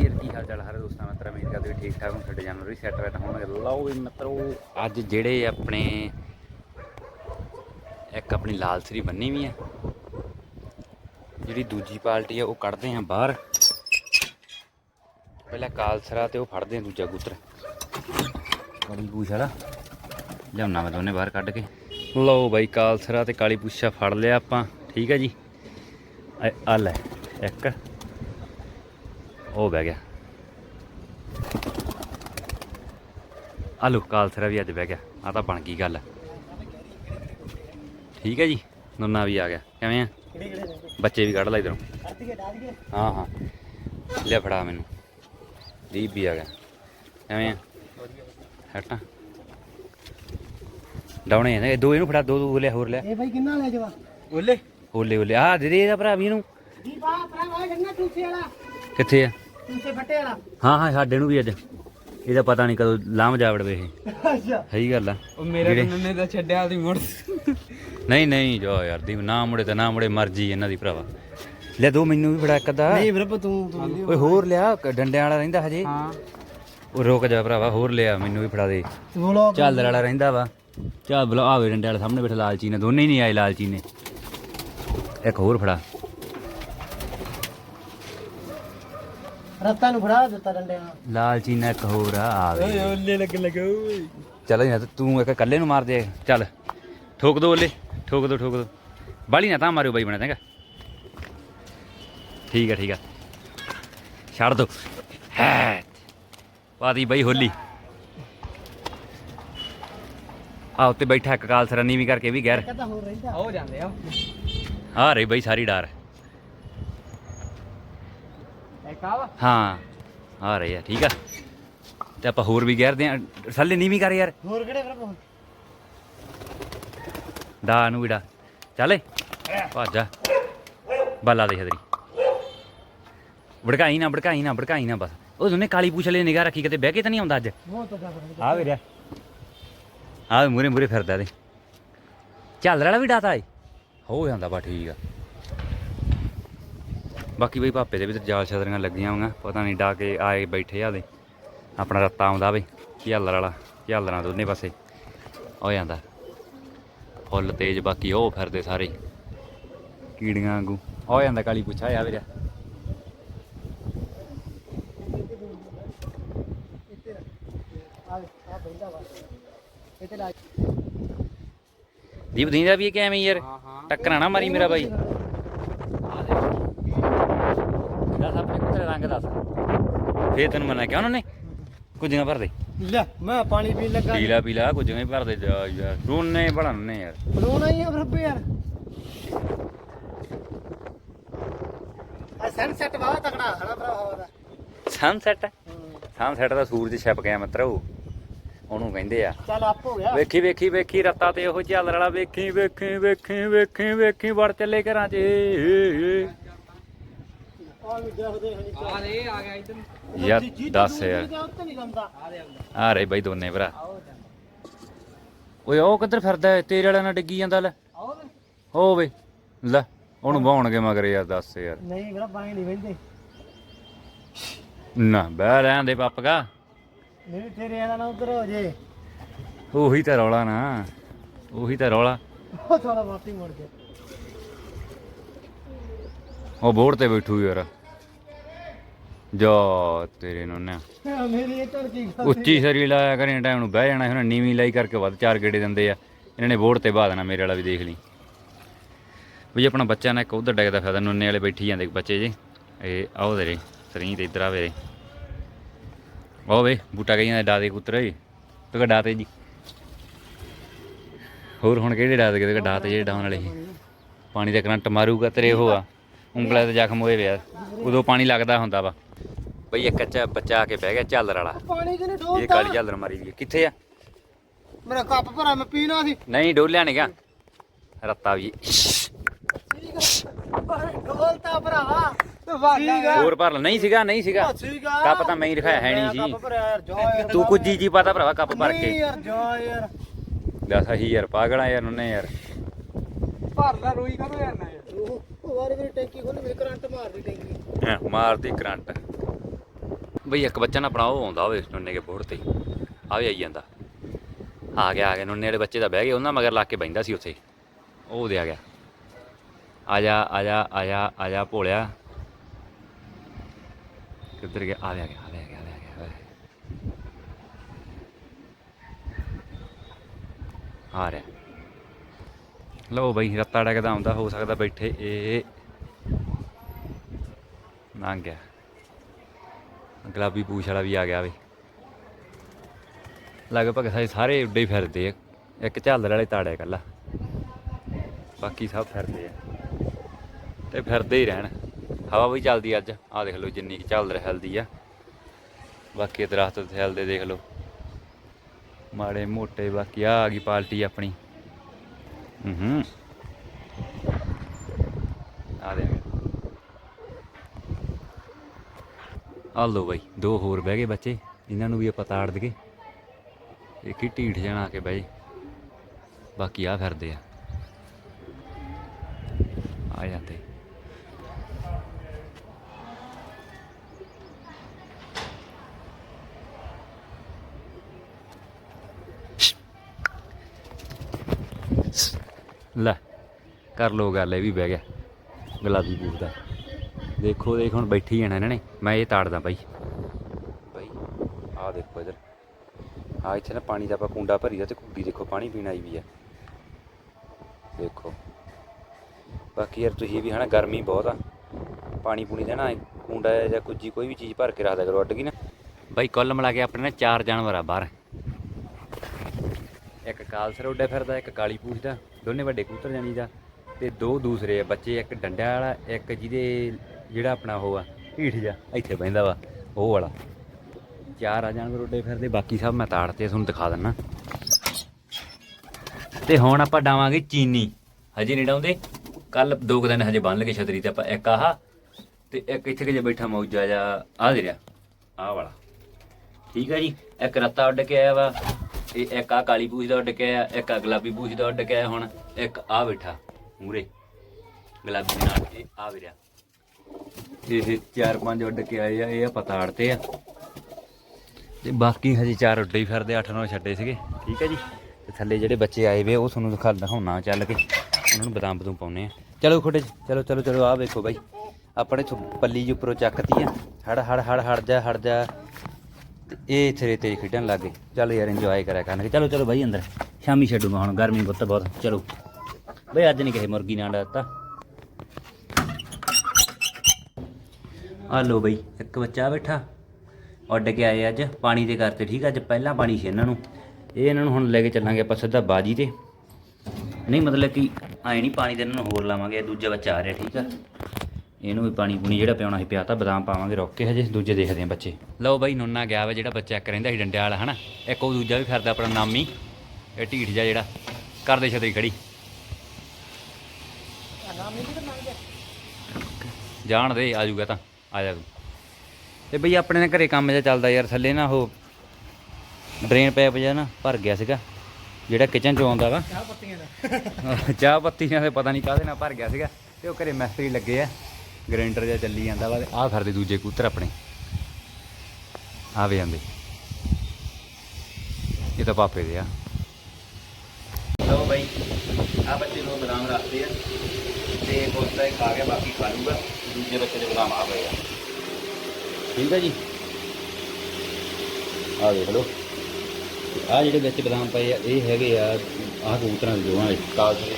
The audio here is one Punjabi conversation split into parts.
ਯਾਰ ਕੀ ਹਾਲ ਚਾਲ ਹਰ ਦੋਸਤਾਂ ਮਿੱਤਰਾਂ, ਉਮੀਦ ਕਰਦੇ ਵੀ ਠੀਕ ਠਾਕ ਹੋ ਸਾਡੇ ਜਾਨਵਰ ਵੀ ਸੈੱਟ ਬੈਠ ਹੋਣਗੇ। ਲਓ ਵੀ ਮਿੱਤਰੋ, ਅੱਜ ਜਿਹੜੇ ਆਪਣੇ ਇੱਕ ਆਪਣੀ ਲਾਲਸਰੀ ਬੰਨੀ ਵੀ ਆ, ਜਿਹੜੀ ਦੂਜੀ ਪਾਰਟੀ ਆ, ਉਹ ਕੱਢਦੇ ਆ ਬਾਹਰ। ਪਹਿਲਾਂ ਕਾਲਸਰਾ ਤੇ ਉਹ ਫੜਦੇ ਆ ਦੂਜਾ ਕਬੂਤਰ। ਕਾਲੀ ਪੂਛ ਵਾਲਾ। ਲਿਆਉਣਾ ਮੈਂ ਦੋਨੇ ਬਾਹਰ ਕੱਢ ਕੇ। ਲਓ ਬਾਈ, ਕਾਲਸਰਾ ਤੇ ਕਾਲੀ ਪੂਛਾ ਫੜ ਲਿਆ ਆਪਾਂ। ਠੀਕ ਹੈ ਜੀ। ਆ- ਆ ਲੈ, ਇੱਕ। ਉਹ ਬਹਿ ਗਿਆ। ਆਲੂ ਕਾਲਸਰਾ ਵੀ ਅੱਜ ਬਹਿ ਗਿਆ। ਆ ਤਾਂ ਬਣ ਗਈ ਗੱਲ। ਠੀਕ ਹੈ ਜੀ ਨੁੰਨਾ ਵੀ ਆ ਗਿਆ। ਕਿਵੇਂ ਆ? ਬੱਚੇ ਵੀ ਕੱਢ ਲੈ ਇਧਰੋਂ। ਹਾਂ ਹਾਂ। ਲਿਆ ਫੜਾ ਮੈਨੂੰ। ਦੀਪ ਵੀ ਆ ਗਿਆ। ਕਿਵੇਂ ਆ? ਹਟਾ ਡਾਉਣੇ ਨੇ। ਦੋ ਇਹਨੂੰ ਫੜਾ ਦੋ ਦੋ ਲਿਆ ਹੋਰ ਲਿਆ। ਇਹ ਭਾਈ ਕਿੰਨਾ ਲੈ ਜਵਾ? ਓਲੇ। ਓਲੇ ਓਲੇ। ਆ ਦੇ ਦੇ ਇਹਦਾ ਭਰਾ ਵੀ ਇਹਨੂੰ। ਬਾ ਭਰਾ ਜੰਨਾ ਟੂਸੇ ਵਾਲਾ। ਕਿੱਥੇ ਆ? ਟੂਸੇ ਫੱਟੇ ਵਾਲਾ। ਹਾਂ ਹਾਂ ਸਾਡੇ ਨੂੰ ਵੀ ਅੱਜ। ਇਹਦਾ ਪਤਾ ਨਹੀਂ ਕਦੋਂ ਲਾਮ ਜਾ ਵੜਵੇ ਇਹ। ਅੱਛਾ। ਸਹੀ ਗੱਲ ਆ। ਉਹ ਮੇਰੇ ਜਿਹੜੇ- ਕੰਨ ਨੇ ਤਾਂ ਛੱਡਿਆ ਦੀ ਮੁੜ। ਨਹੀਂ ਨਹੀਂ ਜੋ ਯਾਰ ਦੀ ਨਾ ਮੁੜੇ ਤਾਂ ਨਾ ਮੁੜੇ ਮਰਜ਼ੀ ਇਹਨਾਂ ਦੀ ਭਰਾਵਾ। ਲੈ ਦੋ ਮੈਨੂੰ ਵੀ ਫੜਾ ਇੱਕ ਅੱਧਾ। ਨਹੀਂ ਵੀਰ ਤੂੰ ਤੂੰ ਓਏ ਹੋਰ। ਲਿਆ ਕ- ਡੰਡਿਆਂ ਵਾਲਾ ਰਹਿੰਦਾ ਹਜੇ। ਹਾਂ। ਉਹ ਰੁਕ ਜਾ ਭਰਾਵਾ ਹੋਰ ਲਿਆ ਮੈਨੂੰ ਵੀ ਫੜਾ ਦੇ। ਬੋਲੋ। ਝਾਲਰ ਵਾਲਾ ਰਹਿੰਦਾ ਵਾ। ਚੱਲ ਬਲਾ ਆਵੇ ਡੰਡੇ ਵਾਲਾ ਸਾਹਮਣੇ ਬੈਠਾ ਲਾਲਚੀ ਨੇ ਦੋਨੇ ਹੀ ਨਹੀਂ ਆਏ ਲਾਲਚੀ ਨੇ। ਇੱਕ ਹੋਰ ਫੜਾ। ਰਸਤਾ ਨੂੰ ਫੜਾ ਦਿੱਤਾ ਡੰਡੇ ਨਾਲ। ਲਾਲਚੀ ਨੇ ਇੱਕ ਹੋਰ ਆ ਆਵੇ ਓਲੇ ਲੱਗ ਲੱਗਾ ਓਏ। ਚੱਲ ਯਾਰ ਤੂੰ ਇੱਕ ਇਕੱਲੇ ਨੂੰ ਮਾਰ ਦੇ। ਚੱਲ ਠੋਕ ਦੋ ਓਲੇ ਠੋਕ ਦੋ ਠੋਕ ਦੋ। ਬਾਲੀ ਨਾ ਤਾਂ ਮਾਰਿਓ ਬਾਈ ਬਣਾ ਚੰਗਾ। ਠੀਕ ਆ ਠੀਕ ਆ। ਛੱਡ ਦੋ। ਹੈ ਪਾਦੀ ਬਾਈ ਹੋਲੀ। ਆ ਉੱਤੇ ਬੈਠਾ ਇੱਕ ਕਾਲ ਸਰਨੀ ਵੀ ਕਰਕੇ ਵੀ ਗੈਰ। ਹੋਰ ਰਹਿੰਦਾ। ਹੋ ਜਾਂਦੇ ਆ। ਆ ਰਹੀ ਬਾਈ ਸਾਰੀ ਡਾਰ। ਹਾਂ ਆ ਰਹੀ ਆ ਠੀਕ ਆ। ਤੇ ਆਪਾਂ ਹੋਰ ਵੀ ਗੈਰਦੇ ਆ ਥੱਲੇ ਨੀਵੀਂ ਕਰ ਯਾਰ। ਹੋਰ ਕਿਹੜੇ ਵੀਰ ਦਾ ਨੂੰ ਵੀੜਾ ਚੱਲੇ ਭਾਜਾ ਬਾਲਾ ਦੇ ਹਦਰੀ। ਭੜਕਾਈ ਨਾ ਭੜਕਾਈ ਨਾ ਭੜਕਾਈ ਨਾ ਬਸ। ਉਹ ਉਹਨੇ ਕਾਲੀ ਪੂਛ ਵਾਲੀ ਨਿਗਾਹ ਰੱਖੀ ਕਿਤੇ ਬਹਿ ਕੇ ਤਾਂ ਨਹੀਂ ਆਉਂਦਾ ਅੱਜ? ਤਾਂ ਆ ਵੀਰਿਆ ਆ ਮੂਰੇ ਮੂਰੇ ਫਿਰਦਾ ਦੇ ਝਾਲਰ ਵਾਲਾ ਵੀ ਡਾਤਾ ਏ। ਹੋ ਜਾਂਦਾ ਬਾ ਠੀਕ ਆ। ਬਾਕੀ ਬਈ ਪਾਪੇ ਦੇ ਵੀ ਜਾਲ ਛਤਰੀਆਂ ਲੱਗੀਆਂ ਹੋਈਆਂ ਪਤਾ ਨਹੀਂ ਡਾ ਕੇ ਆਏ ਬੈਠੇ ਆ ਦੇ ਆਪਣਾ ਰੱਤਾ ਆਉਂਦਾ ਵੇ ਝਾਲਰ ਵਾਲਾ ਝਾਲਰਾਂ ਦੋਨੇ ਪਾਸੇ। ਹੋ ਜਾਂਦਾ। ਫੁੱਲ ਤੇਜ਼ ਬਾਕੀ ਉਹ ਫਿਰਦੇ ਸਾਰੇ। ਕੀੜੀਆਂ ਵਾਂਗੂ। ਹੋ ਜਾਂਦਾ ਕਾਲੀ ਪੁੱਛਾ ਆ ਵੀਰਿਆ ਆ ਆ ਬੈਂਦਾ ਵਾ ਇਹ ਤੇ ਲਾ ਦੀਪ ਦੀਂਦਾ ਵੀ ਕਿਵੇਂ ਯਾਰ ਟੱਕਰਾਂ ਨਾ ਮਾਰੀ ਮੇਰਾ ਬਾਈ ਦੱਸ ਆਪਣੇ ਕੁੱਤੇ ਦਾ ਰੰਗ ਦੱਸ। ਫੇਰ ਤੈਨੂੰ ਮਨਾ ਕਿਹਾ ਉਹਨਾਂ ਨੇ ਕੁਝੀਆਂ ਭਰ ਦੇ। ਲੈ ਮੈਂ ਪਾਣੀ ਪੀਣ ਲੱਗਾ ਪੀਲਾ ਪੀਲਾ ਕੁਝੀਆਂ ਹੀ ਭਰ ਦੇ ਜਾ ਯਾਰ। ਰੋਨੇ ਬਣਾਉਣੇ ਯਾਰ। ਬਲੋਣਾ ਹੀ ਆ ਰੱਬ ਯਾਰ। ਆ ਸਨਸੈਟ ਵਾਵਾ ਤਕੜਾ ਹਣਾ ਭਰਾ ਹੋਦਾ ਸਨਸੈਟ ਸਨਸੈਟ ਦਾ ਸੂਰਜ ਛਿਪ ਗਿਆ ਮਿੱਤਰੋ। ਉਹਨੂੰ ਕਹਿੰਦੇ ਆ। ਚੱਲ ਆਪ ਹੋ ਗਿਆ। ਵੇਖੀ ਵੇਖੀ ਵੇਖੀ ਰੱਤਾ ਤੇ ਉਹ ਝਾਲਰ ਵਾਲਾ ਵੇਖੀ ਵੇਖੀ ਵੇਖੀ ਵੇਖੀ ਵੇਖੀ ਵੜ ਚੱਲੇ ਘਰਾਂ 'ਚ। ਯਾਰ ਦੱਸ ਯਾਰ। ਉੱਤੇ ਨਹੀਂ ਲੰਦਾ ਆ ਦੇ ਆ ਰਹੇ ਬਾਈ ਦੋਨੇ ਭਰਾ। ਓਏ ਉਹ ਕਿੱਧਰ ਫਿਰਦਾ ਹੈ? ਤੇਰੇ ਵਾਲਾ ਨਾਲ ਡਿੱਗੀ ਜਾਂਦਾ ਲੈ। ਆਓ ਹੋਵੇ ਲੈ ਉਹਨੂੰ ਬਾਉਣਗੇ ਮਗਰ ਯਾਰ ਦੱਸ ਯਾਰ। ਨਹੀਂ ਮੇਰਾ ਪਾਣੀ ਨਹੀਂ ਵੰਦੇ। ਨਾ ਬਹਿ ਰਹਿਣ ਦੇ ਪੱਪਗਾ ਨਹੀਂ ਤੇਰੇ ਵਾਲਾ ਨਾ ਉਧਰ ਹੋ ਜੇ। ਉਹੀ ਤਾਂ ਰੌਲਾ ਨਾ। ਉਹੀ ਤਾਂ ਰੌਲਾ। ਉਹ ਥੋੜਾ ਵਾਪੀ ਮੁੜ ਗਿਆ। ਉਹ ਬੋਰਡ ਤੇ ਬੈਠੂ ਯਾਰ। ਜਾ ਤੇਰੇ ਨੋਨਿਆ ਮੇਰੀ ਇਹ ਟੜ ਉੱਚੀ ਸਰੀ ਲਾਇਆ ਕਰੇ ਟਾਈਮ ਨੂੰ ਬਹਿ ਜਾਣਾ ਹੁਣ ਨੀਵੀਂ ਲਾਈ ਕਰਕੇ ਵੱਧ ਚਾਰ ਗੇੜੇ ਦਿੰਦੇ ਆ। ਇਹਨਾਂ ਨੇ ਬੋਰਡ ਤੇ ਬਾਹ ਦੇਣਾ ਮੇਰੇ ਵਾਲਾ ਵੀ ਦੇਖ ਲਈ। ਵੀ ਆਪਣਾ ਬੱਚਾ ਨਾ ਇੱਕ ਉਧਰ ਡਿੱਗਦਾ ਫਾਇਦਾ ਨੋਨੇ ਵਾਲੇ ਬੈਠੀ ਜਾਂਦੇ ਬੱਚੇ ਜੀ ਇਹ ਆਓ ਤੇਰੇ, ਸਰੀ ਤੇ ਇਧਰ ਆਵੇ ਉਹ ਵੇ, ਬੂਟਾ ਗਈਆਂ ਦੇ ਡਾਦੇ ਕੁੱਤਰ ਏ ਤੂੰ ਕਹ ਡਾਤੇ ਜੀ? ਹੋਰ ਹੁਣ ਕਿਹੜੇ ਡਾਤੇ ਕਿਤੇ ਡਾਤੇ ਜਿਹੜੇ ਡਾਉਣ ਵਾਲੇ ਸੀ? ਪਾਣੀ ਦਾ ਕਰੰਟ ਮਾਰੂਗਾ ਤੇਰੇ ਉਹ ਆ। ਉਂਗਲਾਂ ਤੇ ਜ਼ਖਮ ਹੋਏ ਵੇ ਆ। ਉਦੋਂ ਪਾਣੀ ਲੱਗਦਾ ਹੁੰਦਾ ਵਾ। ਬਈ ਇੱਕ ਕੱਚਾ ਬੱਚਾ ਆ ਕੇ ਬਹਿ ਗਿਆ ਝਾਲਰ ਵਾਲਾ। ਪਾਣੀ ਕਿਨੇ ਇਹ ਕਾਲੀ ਝਾਲਰ ਮਾਰੀ ਵੀ। ਕਿੱਥੇ ਆ? ਮੇਰਾ ਕੱਪ ਭਰਾ ਮੈਂ ਪੀਣਾ ਸੀ। ਨਹੀਂ ਡੋਲਿਆ ਨੀ ਗਾ ਰੱਤਾ ਵੀ। ਡੋਲਤਾ ਹੋਰ ਭਰ ਲ। ਨਹੀਂ ਸੀਗਾ ਨਹੀਂ ਸੀਗਾ। ਕੱਪ ਤਾਂ ਮੈਂ ਹੀ ਰਖਾਇਆ ਹੈ ਨਹੀਂ ਸੀ ਯਾਰ ਯਾਰ। ਤੂੰ ਕੁਝ ਜੀ ਪਤਾ ਭਰਾਵਾ ਕੱਪ ਭਰ ਨਹੀਂ ਕੇ ਯਾਰ ਜਾ ਯਾਰ। ਦੱਸ ਅਹੀ ਯਾਰ ਪਾਗਲਾ ਯਾਰ ਉਹਨੇ ਯਾਰ। ਭਰਦਾ ਰੋਈ ਕਦੋਂ ਜਾਣਾ ਯਾਰ ਉਹ ਵਾਰੀ ਵਾਰੀ ਟੈਂਕੀ ਖੋਲ ਮੇਰੇ ਕਰੰਟ ਮਾਰਦੀ ਟੈਂਕੀ। ਹੈਂ, ਮਾਰਦੀ ਕਰੰਟ। ਬਈ ਇੱਕ ਬੱਚਾ ਨਾ ਆਪਣਾ ਉਹ ਆਉਂਦਾ ਹੋਵੇ, ਨੁੰਨੇ ਕੇ ਬੋੜ ਤੇ ਆ ਵੀ ਆਈ ਜਾਂਦਾ। ਆ ਗਿਆ ਆ ਗਿਆ, ਨੁੰਨੇ ਵਾਲੇ ਬੱਚੇ ਦਾ ਬਹਿ ਗਏ, ਉਹਨਾਂ ਮਗਰ ਲਾ ਕੇ ਬੈਂਦਾ ਸੀ ਉੱਥੇ। ਉਹ ਉਹਦੇ ਆ ਗਿਆ। ਆ ਜਾ ਆ ਜਾ ਆ ਜਾ ਆ ਜਾ ਭੋਲਿਆ। ਕਿੱਧਰ ਗਿਆ? ਆ ਗਿਆ ਆ ਗਿਆ ਆ ਗਿਆ, ਆ ਰਿਹਾ। ਲਓ ਬਈ, ਰੱਤਾ ਡਕਦਾ ਆਉਂਦਾ, ਹੋ ਸਕਦਾ ਬੈਠੇ ਇਹ ਲੰਘ ਗਿਆ। ਗੁਲਾਬੀ ਪੂਛ ਵਾਲਾ ਵੀ ਆ ਗਿਆ ਵੇ। ਲਗਭਗ ਸਾਰੇ ਸਾਰੇ ਉੱਡੇ ਹੀ ਫਿਰਦੇ ਆ। ਇੱਕ ਝਾਲਰ ਵਾਲੇ ਤਾੜਿਆ ਕੱਲਾ। ਬਾਕੀ ਸਭ ਫਿਰਦੇ ਆ। ਤੇ ਫਿਰਦੇ ਹੀ ਰਹਿਣ। ਹਵਾ ਵੀ ਚੱਲਦੀ ਅੱਜ। ਆ ਦੇਖ ਲਓ ਜਿੰਨੀ ਕੁ ਝਾਲਰ ਹਿਲਦੀ ਆ। ਬਾਕੀ ਦਰਖਤ ਤੇ ਹਿਲਦੇ ਦੇਖ ਲਓ। ਮਾੜੇ ਮੋਟੇ ਬਾਕੀ ਆ ਆ ਗਈ ਪਾਰਟੀ ਆਪਣੀ। ਹੂੰ ਹੂੰ। ਆ ਦੇ ਆ ਲਓ ਬਾਈ, ਦੋ ਹੋਰ ਬਹਿ ਗਏ ਬੱਚੇ, ਇਹਨਾਂ ਨੂੰ ਵੀ ਆਪਾਂ ਤਾੜ ਦਈਏ। ਇੱਕ ਹੀ ਢੀਠ ਜਾਣਾ ਆ ਕੇ ਬਹਿ ਬਾਕੀ ਆ ਫਿਰਦੇ ਆ। ਆ ਜਾਂਦੇ। ਲੈ, ਕਰ ਲੋ ਗੱਲ, ਇਹ ਵੀ ਬਹਿ ਗਿਆ। ਗੁਲਾਬੀ ਬੂਟ ਦਾ। ਦੇਖੋ, ਦੇਖ, ਹੁਣ ਬੈਠੀ ਜਾਣਾ ਇਹਨਾਂ ਨੇ। ਮੈਂ ਇਹ ਤਾੜਦਾ ਬਾਈ। ਬਾਈ, ਆਹ ਦੇਖੋ ਇਧਰ। ਆ ਇੱਥੇ ਨਾ ਪਾਣੀ ਦਾ ਆਪਾਂ ਕੁੰਡਾ ਭਰੀਦਾ ਤੇ ਕੁੰਡੀ ਦੇਖੋ, ਪਾਣੀ ਪੀਣ ਆਈ ਵੀ ਆ। ਦੇਖੋ। ਬਾਕੀ ਯਾਰ ਤੁਸੀਂ ਵੀ ਹਨਾ, ਗਰਮੀ ਬਹੁਤ ਆ। ਪਾਣੀ ਪੂਣੀ ਦਾ ਨਾ ਕੁੰਡਾ ਜਾਂ ਕੁਝ ਕੋਈ ਵੀ ਚੀਜ਼ ਭਰ ਕੇ ਰੱਖਦਾ ਕਰੋ, ਅੱਡ ਗਈ ਨਾ। ਬਾਈ, ਕੁੱਲ ਮਿਲਾ ਕੇ ਆਪਣੇ ਨਾ ਚਾਰ ਜਾਨਵਰ ਆ ਬਾਹਰ। ਇੱਕ ਕਾਲਸਰ ਉੱਡਿਆ ਫਿਰਦਾ, ਇੱਕ ਕਾਲੀ ਪੂਛ ਦਾ ਦੋਨੇ ਵੱਡੇ ਕੂਤਰ ਜਾਨੀ ਦਾ। ਤੇ ਦੋ ਦੂਸਰੇ ਆ ਬੱਚੇ, ਇੱਕ ਡੰਡਿਆਂ ਵਾਲਾ, ਇੱਕ ਜਿਹਦੇ ਜਿਹੜਾ ਆਪਣਾ ਉਹ ਆ, ਢੀਠ ਜਾ ਇੱਥੇ ਬਹਿੰਦਾ ਵਾ, ਉਹ ਵਾਲਾ। ਚਾਰ ਆ ਜਾਨਵਰ ਰੋਡੇ ਫਿਰਦੇ, ਬਾਕੀ ਸਭ ਮੈਂ ਤਾੜ ਤੇ ਤੁਹਾਨੂੰ ਦਿਖਾ ਦਿੰਨਾ। ਤੇ ਹੁਣ ਆਪਾਂ ਡਾਵਾਂਗੇ ਚੀਨੀ। ਹਜੇ ਨਹੀਂ ਡਾਉਂਦੇ, ਕੱਲ ਦੋ ਕੁ ਦਿਨ ਹਜੇ ਬੰਨ ਲਗੇ ਛਤਰੀ ਤੇ ਆਪਾਂ, ਇੱਕ ਆਹ, ਤੇ ਇੱਕ ਇੱਥੇ ਕਿ ਜੇ ਬੈਠਾ ਮੌਜਾ ਜਾ ਆ ਦੇ ਰਿਹਾ, ਆਹ ਵਾਲਾ। ਠੀਕ ਹੈ ਜੀ, ਇੱਕ ਰੱਤਾ ਉੱਡ ਕੇ ਆਇਆ ਵਾ ਇਹ ਇੱਕ ਆ ਕਾਲੀ ਪੂਛ ਦਾ ਉੱਡ ਕੇ ਆਇਆ, ਇੱਕ ਆ ਗੁਲਾਬੀ ਪੂਛ ਦਾ ਉੱਡ ਕੇ ਆਇਆ ਹੁਣ, ਇੱਕ ਆ ਬੈਠਾ ਮੂਰੇ ਗੁਲਾਬੀ ਨਾਲ ਇਹ ਆ ਵੀ ਰਿਹਾ। ਇਹ ਚਾਰ ਪੰਜ ਉੱਡ ਕੇ ਆਏ ਆ ਇਹ ਆ ਪਤਾੜਤੇ ਆ। ਤੇ ਬਾਕੀ ਹਜੇ ਚਾਰ ਉੱਡੇ ਹੀ ਫਿਰਦੇ ਅੱਠ ਨੌ ਛੱਡੇ ਸੀਗੇ। ਠੀਕ ਹੈ ਜੀ। ਤੇ ਥੱਲੇ ਜਿਹੜੇ ਬੱਚੇ ਆਏ ਵੇ ਉਹ ਤੁਹਾਨੂੰ ਦਿਖਾ ਦਿਖਾਉਣਾ ਚੱਲ ਕੇ। ਉਹਨਾਂ ਨੂੰ ਬਦਾਮ ਬਦੂਮ ਪਾਉਨੇ ਆ। ਚਲੋ ਖੋਟੇ ਚਲੋ ਚਲੋ ਚਲੋ ਆਹ ਵੇਖੋ ਬਾਈ। ਆਪਣੇ ਪੱਲੀ ਜੀ ਉੱਪਰੋਂ ਚੱਕਤੀ ਆ। ਹੜ ਹੜ ਹੜ ਹੜ ਜਾ ਹੜ ਜਾ। ਤੇ ਇਹ ਇੱਥੇ ਰੇਤੇ 'ਚ ਖੇਡਣ ਲੱਗ ਚੱਲ ਯਾਰ ਇੰਜੋਏ ਕਰਿਆ ਕਰਨਗੇ। ਚਲੋ ਚਲੋ ਬਾਈ ਅੰਦਰ। ਸ਼ਾਮੀ ਛੱਡੂਗਾ ਹੁਣ ਗਰਮੀ ਬਹੁਤ ਬਹੁਤ। ਚਲੋ। ਬਈ ਅੱਜ ਨਹੀਂ ਕਿਸੇ ਮੁਰਗੀ ਨੇ ਅੰਡਾ ਆ ਲੋ ਬਈ, ਇੱਕ ਬੱਚਾ ਬੈਠਾ। ਉੱਡ ਕੇ ਆਏ ਅੱਜ, ਪਾਣੀ ਦੇ ਕਰਤੇ ਠੀਕ ਆ? ਅੱਜ ਪਹਿਲਾਂ ਪਾਣੀ ਸੀ ਇਹਨਾਂ ਨੂੰ। ਇਹ ਇਹਨਾਂ ਨੂੰ ਹੁਣ ਲੈ ਕੇ ਚੱਲਾਂਗੇ ਆਪਾਂ ਸਿੱਧਾ ਬਾਜੀ ਤੇ। ਨਹੀਂ, ਮਤਲਬ ਕਿ ਆਏ ਨਹੀਂ, ਪਾਣੀ ਦੇ ਇਹਨਾਂ ਨੂੰ ਹੋਰ ਲਾਵਾਂਗੇ ਦੂਜਾ ਬੱਚਾ ਆ ਰਿਹਾ, ਠੀਕ ਆ? ਇਹਨੂੰ ਵੀ ਪਾਣੀ ਪੂਣੀ ਜਿਹੜਾ ਪਿਆਉਣਾ ਸੀ ਪਿਆਤਾ ਬਦਾਮ ਪਾਵਾਂਗੇ, ਰੁੱਕ ਕੇ ਹਜੇ, ਦੂਜੇ ਦੇਖਦੇ ਆ ਬੱਚੇ। ਲਓ ਬਾਈ, ਨੋਨਾ ਗਿਆ ਵਾ ਜਿਹੜਾ ਬੱਚਾ ਇੱਕ ਰਹਿੰਦਾ ਸੀ ਡੰਡਿਆਂ ਵਾਲਾ ਹਨਾ? ਇੱਕ ਉਹ ਦੂਜਾ ਵੀ ਫਿਰਦਾ, ਆਪਣਾ ਨਾਮੀ। ਇਹ ਢੀਠ ਜਾ ਜਿਹੜਾ ਕਰਦੇ ਛਤਰੀ ਖੜੀ। ਨਾਮ ਜਾਣ ਦੇ, ਆ ਜਾਊਗਾ ਤਾਂ। ਆ ਜਾ ਤੂੰ। ਤੇ ਬਈ ਆਪਣੇ ਨੇ ਘਰੇ ਕੰਮ ਜਿਹਾ ਚੱਲਦਾ ਯਾਰ ਥੱਲੇ ਨਾ ਉਹ ਡਰੇਨ ਪਾਈਪ ਜਿਹਾ ਨਾ ਭਰ ਗਿਆ ਸੀਗਾ ਜਿਹੜਾ ਕਿਚਨ ਚ ਆਉਂਦਾ ਵਾ। ਚਾਹ ਪੱਤੀਆਂ ਦਾ। ਚਾਹ ਪੱਤੀ ਨਾਲ ਤੇ ਪਤਾ ਨਹੀਂ ਕਾਹਦੇ ਨਾਲ ਭਰ ਗਿਆ ਸੀਗਾ ਤੇ ਉਹ ਘਰੇ ਮਿਸਤਰੀ ਲੱਗੇ ਆ ਗ੍ਰਾਈਂਡਰ ਜਿਹਾ ਚੱਲੀ ਜਾਂਦਾ ਵਾ ਤੇ ਆਹ ਫਿਰਦੇ ਦੂਜੇ ਕੂਤਰ ਆਪਣੇ। ਆ ਵੀ ਜਾਂਦੇ ਇਹ ਤਾਂ ਪਾਪੇ ਦੇ ਆ। ਲਓ ਬਾਈ ਆ ਬੱਚੇ ਨੂੰ ਬਦਾਮ ਰੱਖਦੇ ਆ। ਤੇ ਕੋਸਤਾ ਇੱਕ ਆ ਗਿਆ ਬਾਕੀ ਖਾ ਲੂਗਾ ਦੂਜੇ ਬੱਚੇ ਦੇ ਬਦਾਮ ਆ ਪਏ ਆ। ਠੀਕ ਹੈ ਜੀ। ਆ ਦੇਖ ਲਓ। ਆ ਜਿਹੜੇ ਵਿੱਚ ਬਦਾਮ ਪਏ ਆ ਇਹ ਹੈਗੇ ਆ ਆਹ ਕਬੂਤਰਾਂ ਦੇ ਦੋਵਾਂ ਦੇ। ਦੇ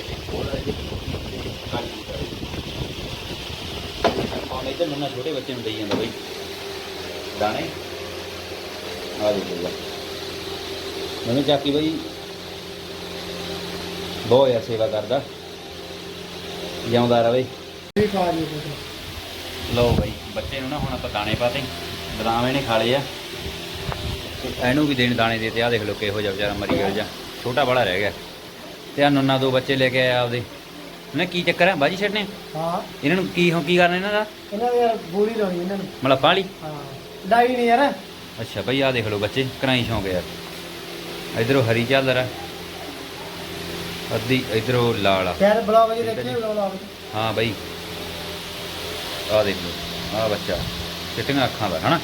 ਆਹ ਇੱਧਰ ਨੰਨਾ ਛੋਟੇ ਬੱਚੇ ਨੂੰ ਦੇਈ ਜਾਂਦਾ ਬਈ। ਦਾਣੇ। ਆ ਦੇਖ ਮੈਨੂੰ ਚਾਕੀ ਬਈ। ਬਹੁਤ ਯਾਰ ਸੇਵਾ ਕਰਦਾ। ਜਿਉਂਦਾ ਰਵੇ। ਵੀ ਖਾ ਕੁਝ ਲਓ ਬਾਈ ਬੱਚੇ ਨੂੰ ਨਾ ਹੁਣ ਆਪਾਂ ਦਾਣੇ ਪਾਤੇ। ਬਦਾਮ ਇਹਨੇ ਖਾ ਲਏ ਆ। ਤੇ ਇਹਨੂੰ ਵੀ ਦੇਣ ਦਾਣੇ ਦੇ ਤੇ ਆ ਦੇਖ ਲਓ ਕਿਹੋ ਜਿਹਾ ਵਿਚਾਰਾ ਮਰੀ ਗਿਆ ਜਾਂ। ਛੋਟਾ ਬੜਾ ਰਹਿ ਗਿਆ। ਤੇ ਆ ਨੁੰਨਾ ਦੋ ਬੱਚੇ ਲੈ ਕੇ ਆਇਆ ਆਪਦੇ। ਨਾ ਕੀ ਚੱਕਰ ਹੈ ਬਾਜੀ ਛੱਡਨੇ ਹਾਂ। ਇਹਨਾਂ ਨੂੰ ਕੀ ਹੋ ਕੀ ਕਰਨਾ ਇਹਨਾਂ ਦਾ? ਇਹਨਾਂ ਦੇ ਯਾਰ ਗੋਲੀ ਲਾਉਣੀ ਇਹਨਾਂ ਨੂੰ। ਮਤਲਬ ਪਾਲੀ ਹਾਂ। ਡਾਈ ਨਹੀਂ ਯਾਰ। ਅੱਛਾ ਬਈ ਆ ਦੇਖ ਲਓ ਬੱਚੇ ਕਰਾਈ ਸ਼ੌਂਕ ਯਾਰ। ਇਧਰੋਂ ਹਰੀ ਝਾਲਰ ਆ। ਅੱਧੀ ਇਧਰੋਂ ਲਾਲ ਆ। ਯਾਰ ਬਲੌਗ ਜੀ ਦੇਖੇ ਬਲੌਗ ਹਾਂ ਬਾਈ। ਆ ਦੇਖ ਲਓ ਆ ਬੱਚਾ। ਚਿੱਟੀਆਂ ਅੱਖਾਂ ਦਾ ਹਨਾ?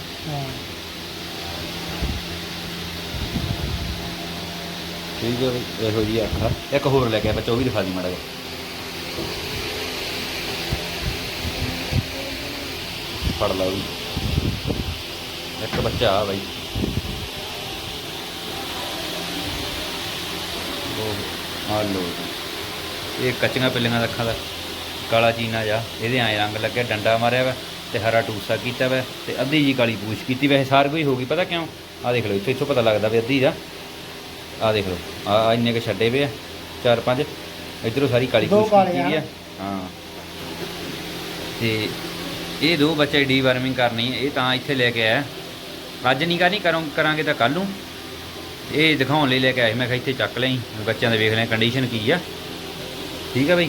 ਠੀਕ ਹੈ ਬਈ ਇਹੋ ਜੀ ਅੱਖਾਂ। ਇੱਕ ਹੋਰ ਲੈ ਕੇ ਬੱਚਾ ਉਹ ਵੀ ਦਿਖਾ ਦੀ ਮਾੜਾ ਜਿਹਾ। ਫੜ ਲਾ ਵੀ ਇੱਕ ਬੱਚਾ ਆ ਬਾਈ। ਆ ਲੋ ਇਹ ਕੱਚੀਆਂ ਪਿੱਲੀਆਂ ਦਾ ਅੱਖਾਂ ਦਾ ਕਾਲਾ ਚੀਨਾ ਜਾ ਇਹਦੇ ਐਂ ਰੰਗ ਲੱਗਿਆ ਡੰਡਾ ਮਾਰਿਆ ਵਾ ਤੇ ਹਰਾ ਟੂਸਾ ਕੀਤਾ ਵਾ ਤੇ ਅੱਧੀ ਜੀ ਕਾਲੀ ਪੂਛ ਕੀਤੀ ਵੈਸੇ ਸਾਰ ਕੋਈ ਹੋ ਗਈ ਪਤਾ ਕਿਉਂ? ਆ ਦੇਖ ਲਓ ਇੱਥੇ ਇੱਥੋਂ ਪਤਾ ਲੱਗਦਾ ਵੀ ਅੱਧੀ ਦਾ ਆ ਦੇਖ ਲਓ ਆ ਇੰਨੇ ਕ ਛੱਡੇ ਵੇ ਆ ਚਾਰ ਪੰਜ। ਇਧਰੋਂ ਸਾਰੀ ਕਾਲੀ ਪੂਛ ਕੀਤੀ ਵੀ ਆ। ਹਾਂ। ਤੇ ਇਹ ਦੋ ਬੱਚੇ ਡੀ ਵਾਰਮਿੰਗ ਕਰਨੀ ਹੈ ਇਹ ਤਾਂ ਇੱਥੇ ਲੈ ਕੇ ਆਇਆ। ਅੱਜ ਨਹੀਂ ਕਰਨੀ ਕਰੋ ਕਰਾਂਗੇ ਤਾਂ ਕੱਲ ਨੂੰ। ਇਹ ਦਿਖਾਉਣ ਲਈ ਲੈ ਕੇ ਆਏ। ਮੈਂ ਕਿਹਾ ਇੱਥੇ ਚੱਕ ਲਈ ਬੱਚਿਆਂ ਦੇ ਵੇਖ ਲਿਆ ਕੰਡੀਸ਼ਨ ਕੀ ਆ। ਠੀਕ ਆ ਬਈ?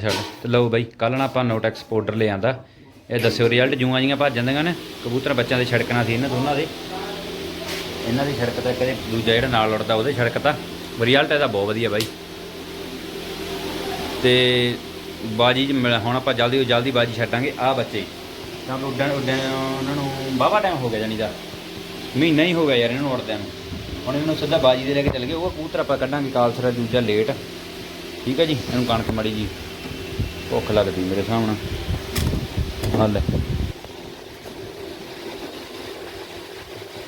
ਛੱਡ। ਤੇ ਲਓ ਬਈ ਕੱਲ ਨਾ ਆਪਾਂ ਨੋਟੈਕਸ ਪਾਊਡਰ ਲੈ ਆਂਦਾ। ਇਹ ਦੱਸਿਓ ਰਿਜ਼ਲਟ ਜੂਆਂ ਜੀਆਂ ਭੱਜ ਜਾਂਦੀਆਂ ਨੇ। ਕਬੂਤਰ ਬੱਚਿਆਂ ਦੇ ਛੜਕਣਾ ਸੀ ਇਹਨਾਂ ਦੋਨਾਂ ਦੇ। ਇਹਨਾਂ ਦੀ ਛੜਕ ਤਾਂ ਕਦੇ ਦੂਜਾ ਜਿਹੜਾ ਨਾਲ ਲੜਦਾ, ਉਹਦੇ ਛੜਕ ਤਾਂ। ਰਿਜ਼ਲਟ ਇਹਦਾ ਬਹੁਤ ਵਧੀਆ ਬਾਈ। ਤੇ ਬਾਜੀ ਮਿਲ- ਹੁਣ ਆਪਾਂ ਜਲਦੀ ਤੋਂ ਜਲਦੀ ਬਾਜੀ ਛੱਡਾਂਗੇ। ਆ ਬੱਚੇ। ਤਾਂ ਉੱਡਣ ਉੱਡਣ ਉਹਨਾਂ ਨੂੰ ਬਾਵਾ ਟਾਈਮ ਹੋ ਗਿਆ ਜਾਨੀ ਦਾ। ਮਹੀਨਾ ਹੀ ਹੋ ਗਿਆ ਯਾਰ ਇਹਨਾਂ ਨੂੰ ਉੜਦਿਆਂ ਨੂੰ। ਹੁਣ ਇਹਨਾਂ ਨੂੰ ਸਿੱਧਾ ਬਾਜੀ ਦੇ ਲੈ ਕੇ ਚੱਲ ਗਏ। ਉਹ ਕਬੂਤਰ ਆਪਾਂ ਕੱਢਾਂਗੇ ਕਾਲਸਰਾ ਦੂਜਾ ਲੇਟ। ਠੀਕ ਹੈ ਜੀ? ਇਹਨੂੰ ਕਣਕ ਮੜੀ ਜੀ। ਭੁੱਖ ਲੱਗਦੀ ਮੇਰੇ ਸਾਹਮਣੇ। ਹਾਂ ਲੈ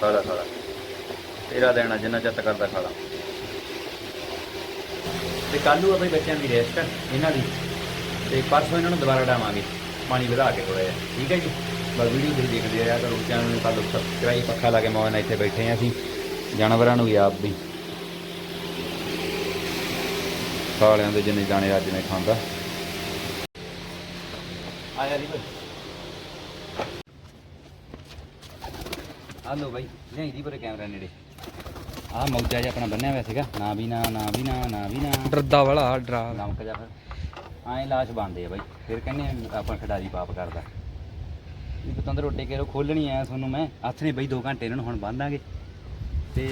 ਖਾਲਾ ਖਾਲਾ। ਤੇਰਾ ਦੇਣਾ ਜਿੰਨਾ ਚੱਤ ਕਰਦਾ ਖਾਲਾ। ਤੇ ਕੱਲ ਨੂੰ ਆ ਬੱਚਿਆਂ ਦੀ ਰੈਸਟ ਇਹਨਾਂ ਦੀ। ਤੇ ਪਰਸੋਂ ਇਹਨਾਂ ਨੂੰ ਦੁਬਾਰਾ ਡਾਵਾਂਗੇ। ਪਾਣੀ ਵਧਾ ਕੇ ਥੋੜਾ ਜਿਹਾ। ਠੀਕ ਹੈ ਜੀ? ਬਸ ਵੀਡੀਓ ਤੁਸੀਂ ਦੇਖਦੇ ਰਿਹਾ ਕਰੋ ਚੈਨਲ ਨੂੰ ਕੱਲ ਸਬਸਕ੍ਰਾਈਬ ਪੱਖਾ ਲਾ ਕੇ ਮੌਜ ਨਾਲ ਇੱਥੇ ਬੈਠੇ ਆ ਅਸੀਂ। ਜਾਨਵਰਾਂ ਨੂੰ ਵੀ ਆਪ ਵੀ। ਸਾਲਿਆਂ ਦੇ ਜਿੰਨੇ ਦਾਣੇ ਅੱਜ ਮੈਂ ਖਾਂਦਾ। ਆਇਆ ਜੀ ਆ ਲੋ ਬਾਈ ਲਿਆਈ ਦੀ ਪਰੇ ਕੈਮਰਾ ਨੇੜੇ। ਆ ਮੌਜਾ ਜਿਹਾ ਆਪਣਾ ਬੰਨਿਆ ਹੋਇਆ ਸੀਗਾ। ਨਾ ਵੀ ਨਾ ਨਾ ਵੀ ਨਾ ਨਾ ਵੀ ਨਾ। ਡਰਦਾ ਵਾਲਾ ਡਰਾ। ਨਮਕ ਜਾ ਫਿਰ। ਐਂ ਲਾਸ਼ ਬਣਦੇ ਆ ਬਾਈ। ਫਿਰ ਕਹਿੰਦੇ ਆ ਆਪਾਂ ਖਿਡਾਰੀ ਪਾਪ ਕਰਦਾ। ਇਹ ਪਤੰਦਰ ਰੋਟੇ ਕਿਹੜੋ ਖੋਲਣੀ ਆ, ਤੁਹਾਨੂੰ ਮੈਂ ਹੱਥ ਨੇ ਬਈ 2 ਘੰਟੇ ਇਹਨਾਂ ਨੂੰ ਹੁਣ ਬੰਨਾਂਗੇ ਤੇ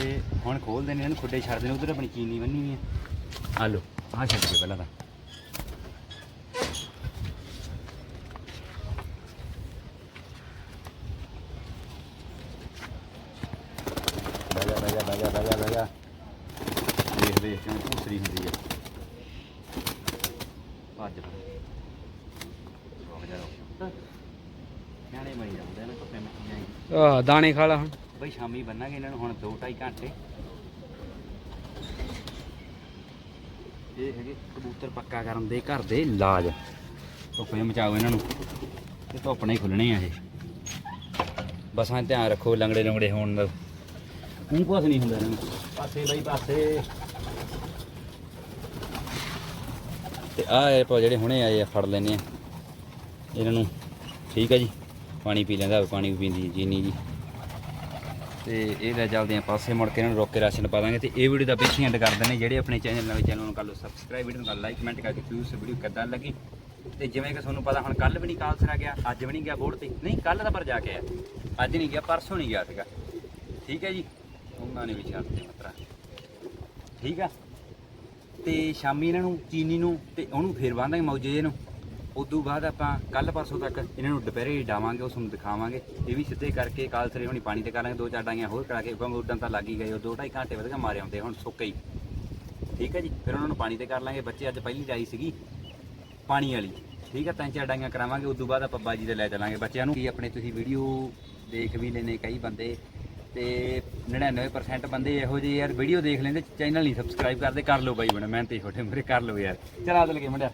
ਹੁਣ ਖੋਲਦੇ ਨੇ ਇਹਨਾਂ ਨੂੰ, ਖੁੱਡੇ ਛੱਡਦੇ ਨੇ ਉਧਰ ਆਪਣੀ ਚੀਨੀ ਬੰਨੀ ਵੀ ਆ। ਆ ਲੋ ਆ ਛੱਡ ਕੇ ਪਹਿਲਾਂ ਤਾਂ। ਬਾਜਾ ਬਾਜਾ ਬਾਜਾ ਬਾਜਾ ਬਾਜਾ ਦੇਖ ਦੇਖ, ਕਿਵੇਂ ਭੂਸਰੀ ਹੁੰਦੀ ਹੈ ਭੱਜ ਫਿਰ ਰੁਕ ਜਾ ਰੁਕ ਨਿਆਣੇ ਮਰੀ ਜਾਂਦੇ ਨੇ ਕੁੱਤੇ ਮਿੱਟੀ ਜਾਈ ਆ ਦਾਣੇ ਖਾ ਲਾ ਹੁਣ। ਬਈ ਸ਼ਾਮੀ ਬੰਨਾਂਗੇ ਇਹਨਾਂ ਨੂੰ, ਹੁਣ 2.5 ਘੰਟੇ। ਇਹ ਹੈਗੇ ਕਬੂਤਰ ਪੱਕਾ ਕਰਨ ਦੇ ਘਰ ਦੇ ਇਲਾਜ। ਧੁੱਪੇ ਮਚਾਓ ਇਹਨਾਂ ਨੂੰ। ਤੇ ਧੁੱਪ ਨਹੀਂ ਖੁੱਲਣੇ ਆ ਇਹ। ਬਸ ਐਂ ਧਿਆਨ ਰੱਖੋ, ਲੰਗੜੇ ਲੰਗੜੇ ਹੋਣ ਦਾ। ਮੂੰਹ ਕੁਛ ਨਹੀਂ ਹੁੰਦਾ ਇਹਨਾਂ ਨੂੰ। ਪਾਸੇ ਬਈ ਪਾਸੇ। ਤੇ ਆਹ ਪਾ ਜਿਹੜੇ ਹੁਣੇ ਆਏ ਆ, ਫੜ ਲੈਨੇ ਆ। ਇਹਨਾਂ ਨੂੰ। ਠੀਕ ਹੈ ਜੀ। ਪਾਣੀ ਪੀ ਲੈਂਦਾ, ਪਾਣੀ ਵੀ ਪੀਂਦੀ ਹੈ ਜੀਨੀ ਜੀ। ਤੇ ਇਹ ਲੈ ਚੱਲਦੇ ਆ ਪਾਸੇ, ਮੁੜ ਕੇ ਇਹਨਾਂ ਨੂੰ ਰੋਕ ਕੇ ਰਾਸ਼ਨ ਪਾ ਦਾਂਗੇ ਤੇ ਇਹ ਵੀਡੀਓ ਦਾ ਪਿੱਛੇ ਐਂਡ ਕਰ ਦਿੰਦੇ ਜਿਹੜੇ ਆਪਣੇ ਚੈਨਲ ਨਵੇਂ ਚੈਨਲ ਨੂੰ ਕਰ ਲਓ ਸਬਸਕ੍ਰਾਈਬ ਵੀਡੀਓ ਨੂੰ ਕਰ ਲਾਈਕ ਕਮੈਂਟ ਕਰਕੇ ਕਿਉਂ ਵੀਡੀਓ ਕਿੱਦਾਂ ਲੱਗੀ। ਤੇ ਜਿਵੇਂ ਕਿ ਤੁਹਾਨੂੰ ਪਤਾ ਹੁਣ ਕੱਲ ਵੀ ਨਹੀਂ ਕਾਲਸਰਾ ਗਿਆ, ਅੱਜ ਵੀ ਨਹੀਂ ਗਿਆ ਬੋਰਡ ਤੇ। ਨਹੀਂ ਕੱਲ ਤਾਂ ਪਰ ਜਾ ਕੇ ਆ ਅੱਜ ਨਹੀਂ ਗਿਆ, ਪਰਸੋਂ ਨਹੀਂ ਗਿਆ ਸੀਗਾ। ਠੀਕ ਹੈ ਜੀ? ਉਹਨਾਂ ਨੇ ਵੀ ਛੱਡਤੇ ਮਤਰਾ। ਠੀਕ ਆ? ਤੇ ਸ਼ਾਮੀ ਇਹਨਾਂ ਨੂੰ, ਚੀਨੀ ਨੂੰ ਤੇ ਉਹਨੂੰ ਫੇਰ ਬੰਨਾਂਗੇ ਮੌਜੇ ਨੂੰ। ਉਦੋਂ ਬਾਅਦ ਆਪਾਂ ਕੱਲ ਪਰਸੋਂ ਤੱਕ ਇਹਨਾਂ ਨੂੰ ਦੁਪਹਿਰੇ ਡਾਵਾਂਗੇ, ਉਸ ਨੂੰ ਦਿਖਾਵਾਂਗੇ। ਇਹ ਵੀ ਸਿੱਧੇ ਕਰਕੇ ਕਾਲਸਰੇ ਹੋਣੀ ਪਾਣੀ ਤੇ ਕਰਾਂਗੇ, ਦੋ ਚਾਰ ਡਾਈਆਂ ਹੋਰ ਕਰਾ ਕੇ, ਕਿਉਂਕਿ ਉਦੋਂ ਤਾਂ ਲੱਗ ਹੀ ਗਏ ਉਹ ਦੋ ਢਾਈ ਘੰਟੇ ਵਧੀਆ ਮਾਰੇ ਆਉਂਦੇ ਹੁਣ ਸੁੱਕੇ ਹੀ। ਠੀਕ ਹੈ ਜੀ? ਫਿਰ ਉਹਨਾਂ ਨੂੰ ਪਾਣੀ ਤੇ ਕਰ ਲਾਂਗੇ। ਬੱਚੇ ਅੱਜ ਪਹਿਲੀ ਡਾਈ ਸੀਗੀ ਪਾਣੀ ਵਾਲੀ। ਠੀਕ ਹੈ? ਤਿੰਨ ਚਾਰ ਡਾਈਆਂ ਕਰਾਵਾਂਗੇ, ਉਦੋਂ ਬਾਅਦ ਆਪਾਂ ਬਾਜੀ ਦੇ ਲੈ ਚੱਲਾਂਗੇ ਬੱਚਿਆਂ ਨੂੰ। ਕੀ ਆਪਣੇ ਤੁਸੀਂ ਵੀਡੀਓ ਦੇਖ ਵੀ ਲੈਨੇ ਕਈ ਬੰਦੇ ਤੇ 99% ਬੰਦੇ ਇਹੋ ਜਿਹੇ ਯਾਰ ਵੀਡੀਓ ਦੇਖ ਲੈਂਦੇ, ਚੈਨਲ ਨਹੀਂ ਸਬਸਕ੍ਰਾਈਬ ਕਰਦੇ, ਕਰ ਲਓ ਬਾਈ ਬਣਾ ਮਿਹਨਤ ਹੀ ਛੋਟੇ ਮੇਰੇ ਕਰ ਲਓ ਯਾਰ। ਚਲਾ ਦਲ ਕੇ ਮੁੰਡਿਆ।